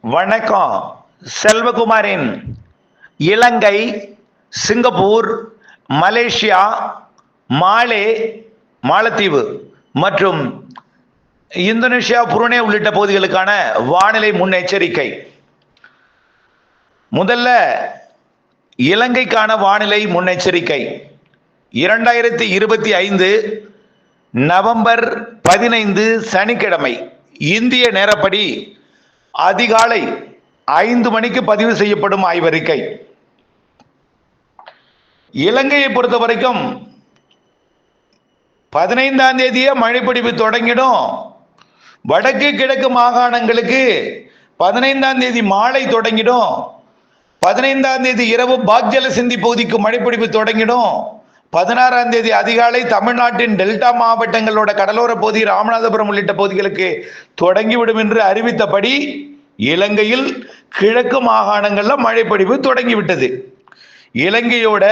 வணக்கம். செல்வகுமாரின் இலங்கை Singapore Malaysia மாலே மாலத்தீவு மற்றும் இந்தோனேஷியா புருனே உள்ளிட்ட பகுதிகளுக்கான வானிலை முன்னெச்சரிக்கை. முதல்ல இலங்கைக்கான வானிலை முன்னெச்சரிக்கை. இரண்டாயிரத்தி இருபத்தி ஐந்து நவம்பர் பதினைந்து சனிக்கிழமை இந்திய நேரப்படி அதிகாலை ஐந்து மணிக்கு பதிவு செய்யப்படும் ஆய்வறிக்கை. இலங்கையை பொறுத்த வரைக்கும் பதினைந்தாம் தேதியே மழைப்பிடிப்பு தொடங்கிடும். வடக்கு கிழக்கு மாகாணங்களுக்கு பதினைந்தாம் தேதி மாலை தொடங்கிடும். பதினைந்தாம் தேதி இரவு பாக்ஜல சிந்தி பகுதிக்கு மழைப்பிடிப்பு தொடங்கிடும். பதினாறாம் தேதி அதிகாலை தமிழ்நாட்டின் டெல்டா மாவட்டங்களோட கடலோர பகுதி ராமநாதபுரம் உள்ளிட்ட பகுதிகளுக்கு தொடங்கிவிடும் என்று அறிவித்தபடி இலங்கையில் கிழக்கு மாகாணங்களில் மழைப்பொழிவு தொடங்கிவிட்டது. இலங்கையோட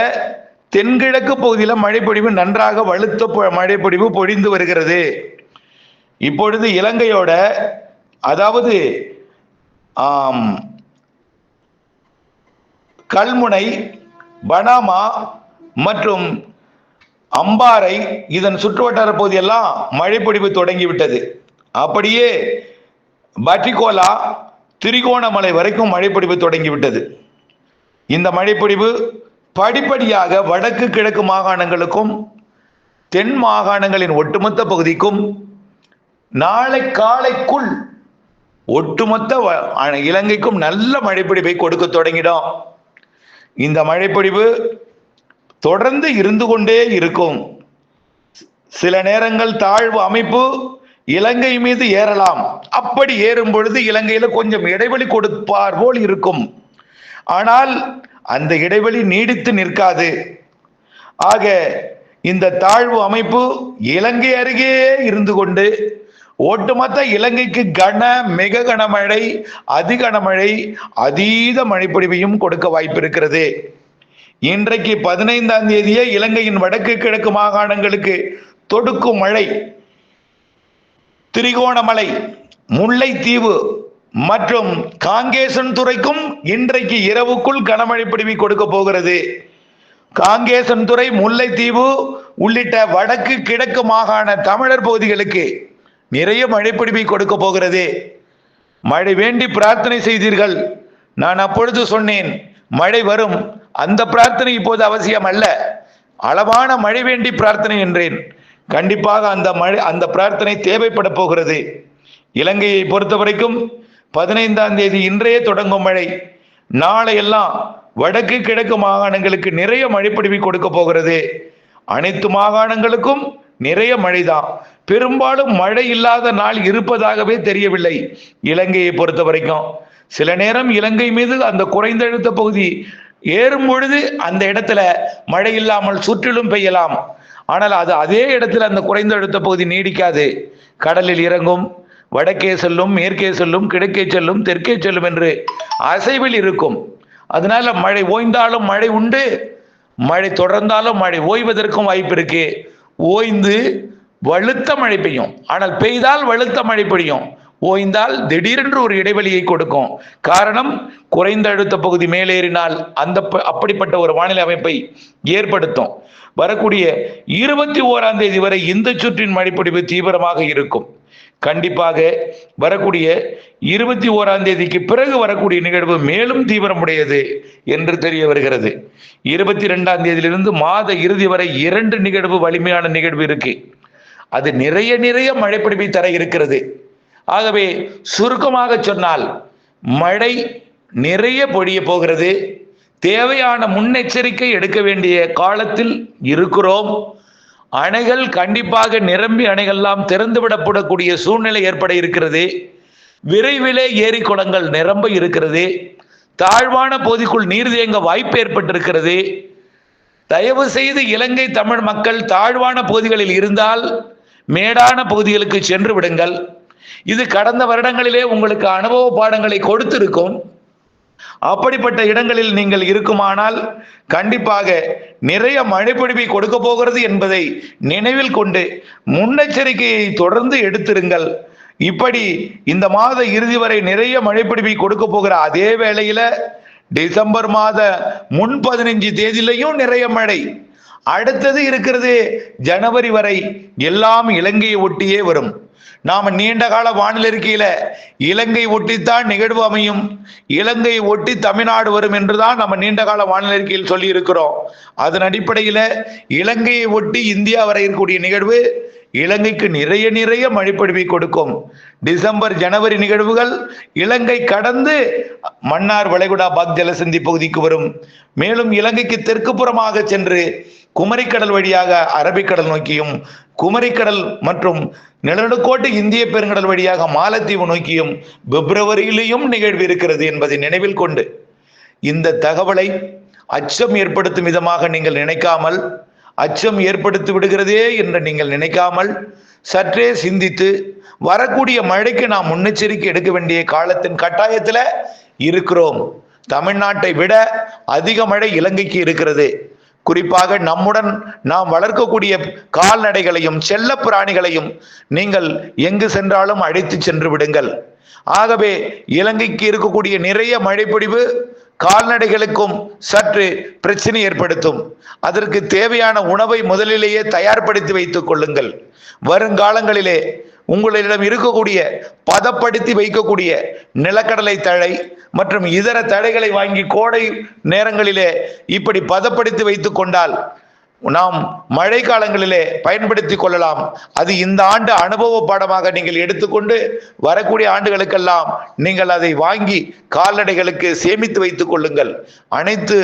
தென்கிழக்கு பகுதியில் மழைப்பொழிவு நன்றாக வலுத்த மழைப்பொழிவு பொழிந்து வருகிறது. இப்பொழுது இலங்கையோட அதாவது ஆம், கல்முனை பனாமா மற்றும் அம்பாறை இதன் சுற்றுவட்டார பகுதியெல்லாம் மழைப்பொழிவு தொடங்கிவிட்டது. அப்படியே பட்டிகோலா திரிகோணமலை வரைக்கும் மழைப்பொழிவு தொடங்கிவிட்டது. இந்த மழைப்பொழிவு படிப்படியாக வடக்கு கிழக்கு மாகாணங்களுக்கும் தென் மாகாணங்களின் ஒட்டுமொத்த பகுதிக்கும் நாளை காலைக்குள் ஒட்டுமொத்த வ- இலங்கைக்கும் நல்ல மழைப்பிடிப்பை கொடுக்க தொடங்கிடும். இந்த மழைப்பொழிவு தொடர்ந்து இருந்து கொண்டே இருக்கும். சில நேரங்கள் தாழ்வு அமைப்பு இலங்கை மீது ஏறலாம். அப்படி ஏறும் பொழுது இலங்கையில கொஞ்சம் இடைவெளி கொடுப்பார் போல் இருக்கும். ஆனால் அந்த இடைவெளி நீடித்து நிற்காது. ஆக இந்த தாழ்வு அமைப்பு இலங்கை அருகே இருந்து கொண்டு ஒட்டுமொத்த இலங்கைக்கு கன மிக கனமழை அதிகனமழை அதீத மழைப்பொழிவையும் கொடுக்க வாய்ப்பு இருக்கிறது இன்றைக்கு பதினைந்தாம் தேதியே இலங்கையின் வடக்கு கிழக்கு மாகாணங்களுக்கு தொடுக்கும் மழை திரிகோணமலை முல்லைத்தீவு மற்றும் காங்கேசன் துறைக்கும் இன்றைக்கு இரவுக்குள் கனமழை பிடிவி கொடுக்க போகிறது. காங்கேசன் துறை முல்லைத்தீவு உள்ளிட்ட வடக்கு கிழக்கு மாகாண தமிழர் பகுதிகளுக்கு நிறைய மழைப்பிடிவை கொடுக்க போகிறது. மழை வேண்டி பிரார்த்தனை செய்தீர்கள். நான் அப்பொழுது சொன்னேன் மழை வரும். அந்த பிரார்த்தனை இப்போது அவசியம் அல்ல. அளவான மழை வேண்டி பிரார்த்தனை என்றேன். கண்டிப்பாக அந்த மழை அந்த பிரார்த்தனை தேவைப்பட போகிறது. இலங்கையை பொறுத்த வரைக்கும் பதினைந்தாம் தேதி இன்றைய தொடங்கும் மழை. நாளையெல்லாம் வடக்கு கிழக்கு மாகாணங்களுக்கு நிறைய மழைப்படிவி கொடுக்க போகிறது. அனைத்து மாகாணங்களுக்கும் நிறைய மழைதான். பெரும்பாலும் மழை இல்லாத நாள் இருப்பதாகவே தெரியவில்லை இலங்கையை பொறுத்த வரைக்கும் சில நேரம் இலங்கை மீது அந்த குறைந்த அழுத்த பகுதி ஏறும் பொழுது அந்த இடத்துல மழை இல்லாமல் சுற்றிலும் பெய்யலாம். ஆனால் அது அதே இடத்துல அந்த குறைந்த அழுத்த பகுதி நீடிக்காது. கடலில் இறங்கும் வடக்கே செல்லும் மேற்கே செல்லும் கிழக்கே செல்லும் தெற்கே செல்லும் என்று அசைவில் இருக்கும். அதனால மழை ஓய்ந்தாலும் மழை உண்டு மழை தொடர்ந்தாலும் மழை ஓய்வதற்கும் வாய்ப்பு இருக்கு. ஓய்ந்து வலுத்த மழை பெய்யும். ஆனால் பெய்தால் வலுத்த மழை பெய்யும் ஓய்ந்தால் திடீரென்று ஒரு இடைவெளியை கொடுக்கும். காரணம் குறைந்த அழுத்த பகுதி மேலேறினால் அந்த ப- அப்படிப்பட்ட ஒரு வானிலை அமைப்பை ஏற்படுத்தும். வரக்கூடிய இருபத்தி ஓராம் தேதி வரை இந்த சுற்றின் மழைப்பொழிவு தீவிரமாக இருக்கும். கண்டிப்பாக வரக்கூடிய இருபத்தி ஓராம் தேதிக்கு பிறகு வரக்கூடிய நிகழ்வு மேலும் தீவிரமுடையது என்று தெரிய வருகிறது. இருபத்தி ரெண்டாம் தேதியிலிருந்து மாத இறுதி வரை இரண்டு நிகழ்வு வலிமையான நிகழ்வு இருக்கு. அது நிறைய நிறைய மழைப்பிடிப்பை தர இருக்கிறது. ஆகவே சுருக்கமாக சொன்னால் மழை நிறைய பொழிய போகிறது. தேவையான முன்னெச்சரிக்கை எடுக்க வேண்டிய காலத்தில் இருக்கிறோம். அணைகள் கண்டிப்பாக நிரம்பி அணைகள்லாம் திறந்துவிடப்படக்கூடிய சூழ்நிலை ஏற்பட இருக்கிறது. விரைவிலே ஏரி குளங்கள் நிரம்ப இருக்கிறது. தாழ்வான பகுதிக்குள் நீர் தேங்க வாய்ப்பு ஏற்பட்டிருக்கிறது. தயவு செய்து இலங்கை தமிழ் மக்கள் தாழ்வான பகுதிகளில் இருந்தால் மேடான பகுதிகளுக்கு சென்று விடுங்கள். இது கடந்த வருடங்களிலே உங்களுக்கு அனுபவ பாடங்களை கொடுத்திருக்கும். அப்படிப்பட்ட இடங்களில் நீங்கள் இருக்குமானால் கண்டிப்பாக நிறைய மழைப்பொழிவை கொடுக்க போகிறது என்பதை நினைவில் கொண்டு முன்னெச்சரிக்கையை தொடர்ந்து எடுத்திருங்கள். இப்படி இந்த மாத இறுதி வரை நிறைய மழைப்பிடிப்பை கொடுக்க போகிற அதே வேளையில டிசம்பர் மாத முன் பதினஞ்சு தேதியிலையும் நிறைய மழை. அடுத்தது இருக்கிறது ஜனவரி வரை எல்லாம் இலங்கையை ஒட்டியே வரும். நாம நீண்ட கால வானிலை இருக்கையில இலங்கை ஒட்டித்தான் நிகழ்வு அமையும். இலங்கையை ஒட்டி தமிழ்நாடு வரும் என்றுதான் நம்ம நீண்ட கால வானிலை இருக்கையில் சொல்லி இருக்கிறோம் அதன் அடிப்படையில இலங்கையை ஒட்டி இந்தியா வரை இருக்கக்கூடிய நிகழ்வு இலங்கைக்கு நிறைய நிறைய மழைப்பொழிவை கொடுக்கும். டிசம்பர் ஜனவரி நிகழ்வுகள் இலங்கை கடந்து மன்னார் வளைகுடா பாக் ஜலசந்தி பகுதிக்கு வரும். மேலும் இலங்கைக்கு தெற்கு புறமாக சென்று குமரிக்கடல் வழியாக அரபிக்கடல் நோக்கியும் குமரிக்கடல் மற்றும் நிலநடுக்கோட்டு இந்திய பெருங்கடல் வழியாக மாலத்தீவு நோக்கியும் பிப்ரவரியிலேயும் நிகழ்வு இருக்கிறது என்பதை நினைவில் கொண்டு இந்த தகவலை அச்சம் ஏற்படுத்தும் விதமாக நீங்கள் நினைக்காமல் அச்சம் ஏற்படுத்தி விடுகிறதே என்று நீங்கள் நினைக்காமல் சற்றே சிந்தித்து வரக்கூடிய மழைக்கு நாம் முன்னெச்சரிக்கை எடுக்க வேண்டிய காலத்தின் கட்டாயத்தில் இருக்கிறோம். தமிழ்நாட்டை விட அதிக மழை இலங்கைக்கு இருக்கிறது. குறிப்பாக நம்முடன் நாம் வளர்க்கக்கூடிய கால்நடைகளையும் செல்ல பிராணிகளையும் நீங்கள் எங்கு சென்றாலும் அழைத்து சென்று விடுங்கள். ஆகவே இலங்கைக்கு இருக்கக்கூடிய நிறைய மழைப்பொழிவு கால்நடைகளுக்கும் சற்று பிரச்சனை ஏற்படுத்தும். அதற்கு தேவையான உணவை முதலிலேயே தயார்படுத்தி வைத்துக் கொள்ளுங்கள். வருங்காலங்களிலே உங்களிடம் இருக்கக்கூடிய பதப்படுத்தி வைக்கக்கூடிய நிலக்கடலை தழை மற்றும் இதர தழைகளை வாங்கி கோடை நேரங்களிலே இப்படி பதப்படுத்தி வைத்து கொண்டால் நாம் மழை காலங்களிலே பயன்படுத்தி கொள்ளலாம். அது இந்த ஆண்டு அனுபவ பாடமாக நீங்கள் எடுத்துக்கொண்டு வரக்கூடிய ஆண்டுகளுக்கெல்லாம் நீங்கள் அதை வாங்கி கால்நடைகளுக்கு சேமித்து வைத்துக் கொள்ளுங்கள். அனைத்து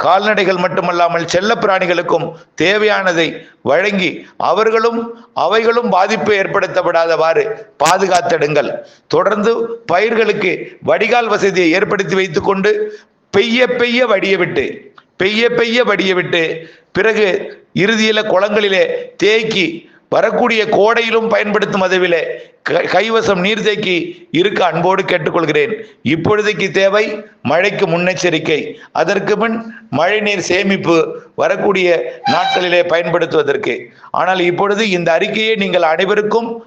கால்நடைகள் மட்டுமல்லாமல் செல்ல பிராணிகளுக்கும் தேவையானதை வழங்கி அவர்களும் அவைகளும் பாதிப்பு ஏற்படுத்தப்படாதவாறு பாதுகாத்திடுங்கள். தொடர்ந்து பயிர்களுக்கு வடிகால் வசதியை ஏற்படுத்தி வைத்துக்கொண்டு பெய்ய பெய்ய வடிய விட்டு பெய்ய பெய்ய வடிய விட்டு பிறகு இறுதியில குளங்களிலே தேக்கி வரக்கூடிய கோடையிலும் பயன்படுத்தும் அதுவிலே க- கைவசம் நீர்த்தேக்கி இருக்க அன்போடு கேட்டுக்கொள்கிறேன். இப்பொழுதைக்கு தேவை மழைக்கு முன்னெச்சரிக்கை. அதற்கு முன் மழைநீர் சேமிப்பு வரக்கூடிய நாட்களிலே பயன்படுத்துவதற்கு. ஆனால் இப்பொழுது இந்த அறிக்கையை நீங்கள் அனைவருக்கும்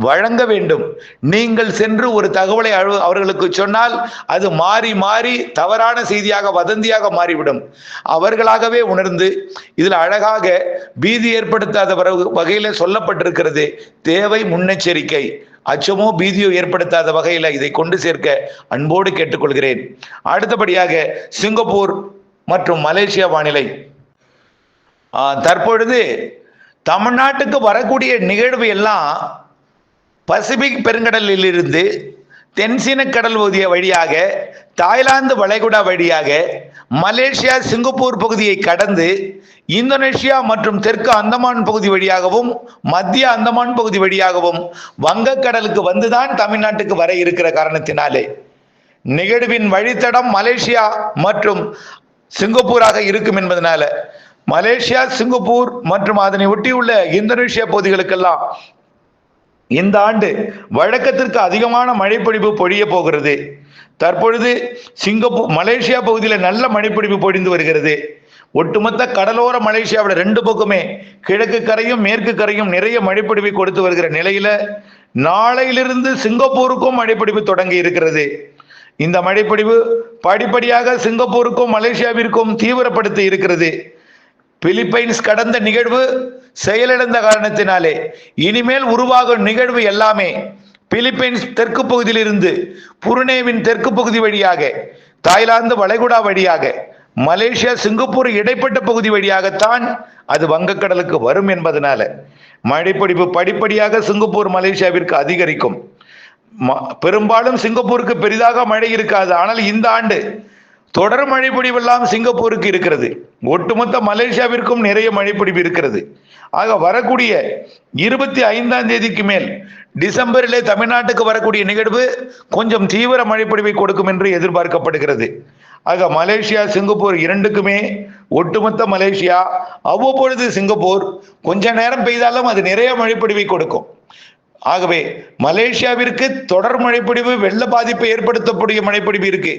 வழங்க வேண்டும். நீங்கள் சென்று ஒரு தகவலை அவர்களுக்கு சொன்னால் அது மாறி மாறி தவறான செய்தியாக வதந்தியாக மாறிவிடும். அவர்களாகவே உணர்ந்து இதில் அழகாக பீதி ஏற்படுத்தாத வர- சொல்லப்பட்டிருக்கிறது. தேவை முன்னெச்சரிக்கை. அச்சமோ பீதியோ ஏற்படுத்தாத வகையில் இதை கொண்டு சேர்க்க அன்போடு கேட்டுக்கொள்கிறேன். அடுத்தபடியாக சிங்கப்பூர் மற்றும் மலேசியா வானிலை. தற்பொழுது தமிழ்நாட்டுக்கு வரக்கூடிய நிகழ்வு எல்லாம் பசிபிக் பெருங்கடலில் இருந்து தென்சீன கடல் ஊதிய வழியாக தாய்லாந்து வளைகுடா வழியாக மலேசியா சிங்கப்பூர் பகுதியை கடந்து இந்தோனேஷியா மற்றும் தெற்கு அந்தமான் பகுதி வழியாகவும் மத்திய அந்தமான் பகுதி வழியாகவும் வங்கக்கடலுக்கு வந்துதான் தமிழ்நாட்டுக்கு வர இருக்கிற காரணத்தினாலே. நிகழ்வின் வழித்தடம் மலேசியா மற்றும் சிங்கப்பூராக இருக்கும் என்பதனால மலேசியா சிங்கப்பூர் மற்றும் அதனை ஒட்டியுள்ள இந்தோனேஷியா பகுதிகளுக்கெல்லாம் இந்த ஆண்டு வழக்கத்திற்கு அதிகமான மழைப்பொழிவு பொழிய போகிறது. தற்பொழுது சிங்கப்பூர் மலேசியா பகுதியில் நல்ல மழைப்பொழிவு பொழிந்து வருகிறது. ஒட்டுமொத்த கடலோர மலேசியாவில் ரெண்டு பக்கமே கிழக்கு கரையும் மேற்கு கரையும் நிறைய மழைப்பொழிவை கொடுத்து வருகிற நிலையில நாளையிலிருந்து சிங்கப்பூருக்கும் மழைப்பொழிவு தொடங்கி இருக்கிறது. இந்த மழைப்பொழிவு படிப்படியாக சிங்கப்பூருக்கும் மலேசியாவிற்கும் தீவிரப்படுத்தி இருக்கிறது. பிலிப்பைன்ஸ் கடந்த நிகழ்வு செயலிழந்த காரணத்தினாலே இனிமேல் உருவாகும் நிகழ்வு எல்லாமே பிலிப்பைன்ஸ் தெற்கு பகுதியிலிருந்து புருனேவின் தெற்கு பகுதி வழியாக தாய்லாந்து வளைகுடா வழியாக மலேசியா சிங்கப்பூர் இடைப்பட்ட பகுதி வழியாகத்தான் அது வங்கக்கடலுக்கு வரும் என்பதனால மழைப்படிப்பு படிப்படியாக சிங்கப்பூர் மலேசியாவிற்கு அதிகரிக்கும். ம- பெரும்பாலும் சிங்கப்பூருக்கு பெரிதாக மழை இருக்காது. ஆனால் இந்த ஆண்டு தொடர் மழைப்பிடிவு எல்லாம் சிங்கப்பூருக்கு இருக்கிறது. ஒட்டுமொத்த மலேசியாவிற்கும் நிறைய மழைப்பிடிவு இருக்கிறது. ஆக வரக்கூடிய இருபத்தி ஐந்தாம் தேதிக்கு மேல் டிசம்பரிலே தமிழ்நாட்டுக்கு வரக்கூடிய நிகழ்வு கொஞ்சம் தீவிர மழைப்பிடிவை கொடுக்கும் என்று எதிர்பார்க்கப்படுகிறது. ஆக மலேசியா சிங்கப்பூர் இரண்டுக்குமே ஒட்டுமொத்த மலேசியா அவ்வப்பொழுது சிங்கப்பூர் கொஞ்ச நேரம் பெய்தாலும் அது நிறைய மழைப்பிடிவை கொடுக்கும். ஆகவே மலேசியாவிற்கு தொடர் மழைப்பிடிவு வெள்ள பாதிப்பை ஏற்படுத்தக்கூடிய மழைப்பிடிவு இருக்கு.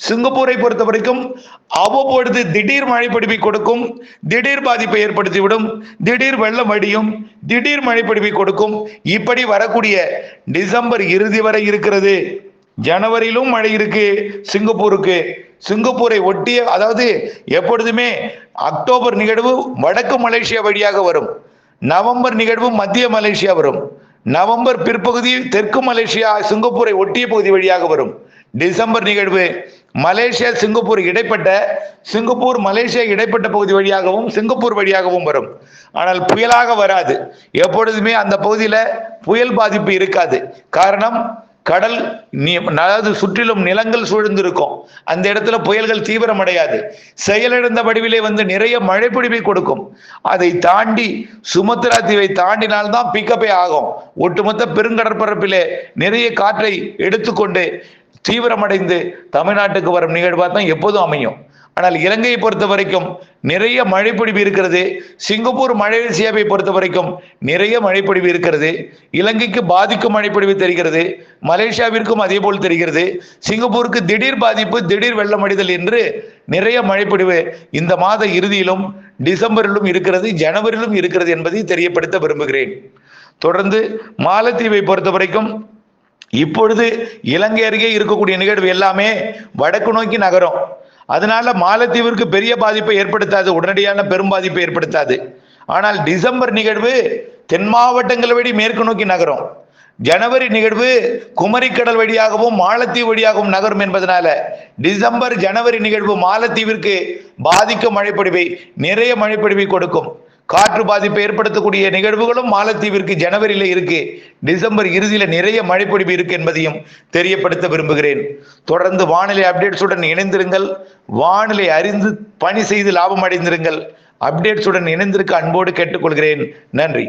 சிங்கப்பூரை பொறுத்த வரைக்கும் அவ்வப்பொழுது திடீர் மழை பிடிப்பை கொடுக்கும் திடீர் பாதிப்பை ஏற்படுத்திவிடும் திடீர் வெள்ளம் வடியும் திடீர் மழை பிடிப்பை கொடுக்கும். இப்படி வரக்கூடிய டிசம்பர் இறுதி வரை இருக்கிறது. ஜனவரியிலும் மழை இருக்கு சிங்கப்பூருக்கு. சிங்கப்பூரை ஒட்டிய அதாவது எப்பொழுதுமே அக்டோபர் நிகழ்வு வடக்கு மலேசியா வழியாக வரும். நவம்பர் நிகழ்வு மத்திய மலேசியா வரும். நவம்பர் பிற்பகுதி தெற்கு மலேசியா சிங்கப்பூரை ஒட்டிய பகுதி வழியாக வரும். டிசம்பர் நிகழ்வு. மலேசியா சிங்கப்பூர் இடைப்பட்ட சிங்கப்பூர் மலேசியா இடைப்பட்ட பகுதி வழியாகவும் சிங்கப்பூர் வழியாகவும் வரும். ஆனால் புயலாக வராது. எப்பொழுதுமே அந்த பகுதியில் புயல் பாதிப்பு இருக்காது. காரணம் கடல் நீ- அதாவது சுற்றிலும் நிலங்கள் சூழ்ந்திருக்கும். அந்த இடத்துல புயல்கள் தீவிரமடையாது. செயலிழந்த வடிவிலே வந்து நிறைய மழை பிடிப்பை கொடுக்கும். அதை தாண்டி சுமத்ரா தீவை தாண்டினால்தான் பிக்கப்பே ஆகும். ஒட்டுமொத்த பெருங்கடற்பரப்பிலே நிறைய காற்றை எடுத்துக்கொண்டு தீவிரமடைந்து தமிழ்நாட்டுக்கு வரும் நிகழ்வாக தான் எப்போதும் அமையும். ஆனால் இலங்கையை பொறுத்த வரைக்கும் நிறைய மழைப்பொழிவு இருக்கிறது. சிங்கப்பூர் மலேசியாவை பொறுத்த வரைக்கும் நிறைய மழைப்பொழிவு இருக்கிறது. இலங்கைக்கு பாதிக்கும் மழைப்பொழிவு தெரிகிறது. மலேசியாவிற்கும் அதே போல் தெரிகிறது. சிங்கப்பூருக்கு திடீர் பாதிப்பு திடீர் வெள்ளமடைதல் என்று நிறைய மழைப்பொழிவு இந்த மாத இறுதியிலும் டிசம்பரிலும் இருக்கிறது ஜனவரியிலும் இருக்கிறது என்பதை தெரியப்படுத்த விரும்புகிறேன். தொடர்ந்து மாலத்தீவை பொறுத்த வரைக்கும் இப்பொழுது இலங்கை அருகே இருக்கக்கூடிய நிகழ்வு எல்லாமே வடக்கு நோக்கி நகரும். அதனால மாலத்தீவிற்கு பெரிய பாதிப்பை ஏற்படுத்தாது உடனடியான பெரும் பாதிப்பை ஏற்படுத்தாது. ஆனால் டிசம்பர் நிகழ்வு தென் மாவட்டங்களை வழி மேற்கு நோக்கி நகரும். ஜனவரி நிகழ்வு குமரிக்கடல் வழியாகவும் மாலத்தீவு வழியாகவும் நகரும் என்பதனால டிசம்பர் ஜனவரி நிகழ்வு மாலத்தீவிற்கு பாதிக்கும் மழைப்பொடிவை நிறைய மழைப்பொடிவை கொடுக்கும். காற்று பாதிப்பை ஏற்படுத்தக்கூடிய நிகழ்வுகளும் மாலத்தீவிற்கு ஜனவரியில இருக்கு. டிசம்பர் இறுதியில நிறைய மழைப்பொழிவு இருக்கு என்பதையும் தெரியப்படுத்த விரும்புகிறேன். தொடர்ந்து வானிலை அப்டேட்ஸுடன் இணைந்திருங்கள். வானிலை அறிந்து பணி செய்து லாபம் அடைந்திருங்கள். அப்டேட்ஸுடன் இணைந்திருக்க அன்போடு கேட்டுக்கொள்கிறேன். நன்றி.